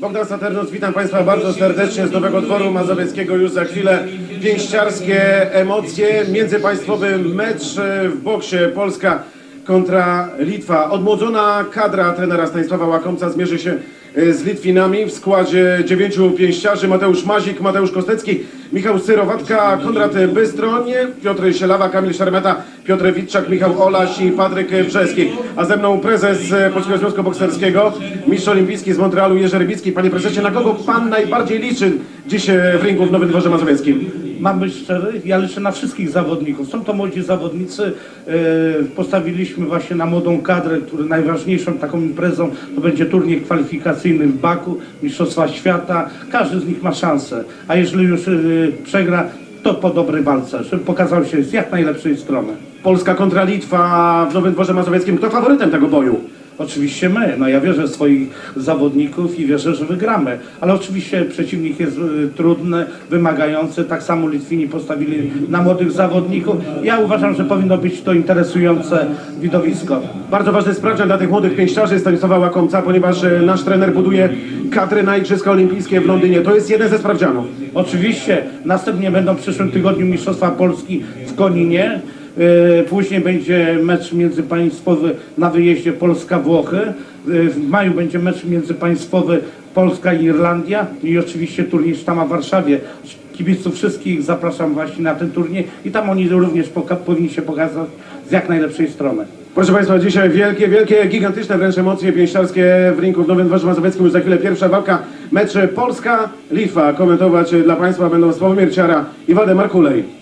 Bogdan Saturnus, witam Państwa bardzo serdecznie z Nowego Dworu Mazowieckiego. Już za chwilę pięściarskie emocje, międzypaństwowy mecz w boksie Polska kontra Litwa. Odmłodzona kadra trenera Stanisława Łakomca zmierzy się e, z Litwinami w składzie dziewięciu pięściarzy. Mateusz Mazik, Mateusz Kostecki, Michał Syrowatka, Konrad Bystroń, Piotr Sielawa, Kamil Szermeta, Piotr Witczak, Michał Olaś i Patryk Brzeski. A ze mną prezes e, Polskiego Związku Bokserskiego, mistrz olimpijski z Montrealu Jerzy Rybicki. Panie prezesie, na kogo pan najbardziej liczy dziś e, w ringu w Nowym Dworze Mazowieckim? Mam być szczery, ja liczę na wszystkich zawodników. Są to młodzi zawodnicy. e, Postawiliśmy właśnie na młodą kadrę, który najważniejszą taką imprezą to będzie turniej kwalifikacyjny w Baku, Mistrzostwa Świata. Każdy z nich ma szansę. A jeżeli już przegra, to po dobrej walce, żeby pokazał się z jak najlepszej strony. Polska kontra Litwa w Nowym Dworze Mazowieckim. Kto faworytem tego boju? Oczywiście my, no ja wierzę w swoich zawodników i wierzę, że wygramy. Ale oczywiście przeciwnik jest y, trudny, wymagający. Tak samo Litwini postawili na młodych zawodników. Ja uważam, że powinno być to interesujące widowisko. Bardzo ważny sprawdzian dla tych młodych pięściarzy Stanisława Łakomca, ponieważ e, nasz trener buduje kadry na Igrzyska Olimpijskie w Londynie. To jest jeden ze sprawdzianów. Oczywiście następnie będą w przyszłym tygodniu Mistrzostwa Polski w Koninie. Yy, Później będzie mecz międzypaństwowy na wyjeździe Polska-Włochy. Yy, W maju będzie mecz międzypaństwowy Polska-Irlandia i oczywiście turniej Sztama w Warszawie. Kibiców wszystkich zapraszam właśnie na ten turniej i tam oni również powinni się pokazać z jak najlepszej strony. Proszę Państwa, dzisiaj wielkie, wielkie, gigantyczne wręcz emocje pięściarskie w rynku w Nowym Dworze Mazowieckim. Już za chwilę pierwsza walka, mecz Polska-Litwa. Komentować dla Państwa będą Sławomir Ciara i Waldemar Kulej.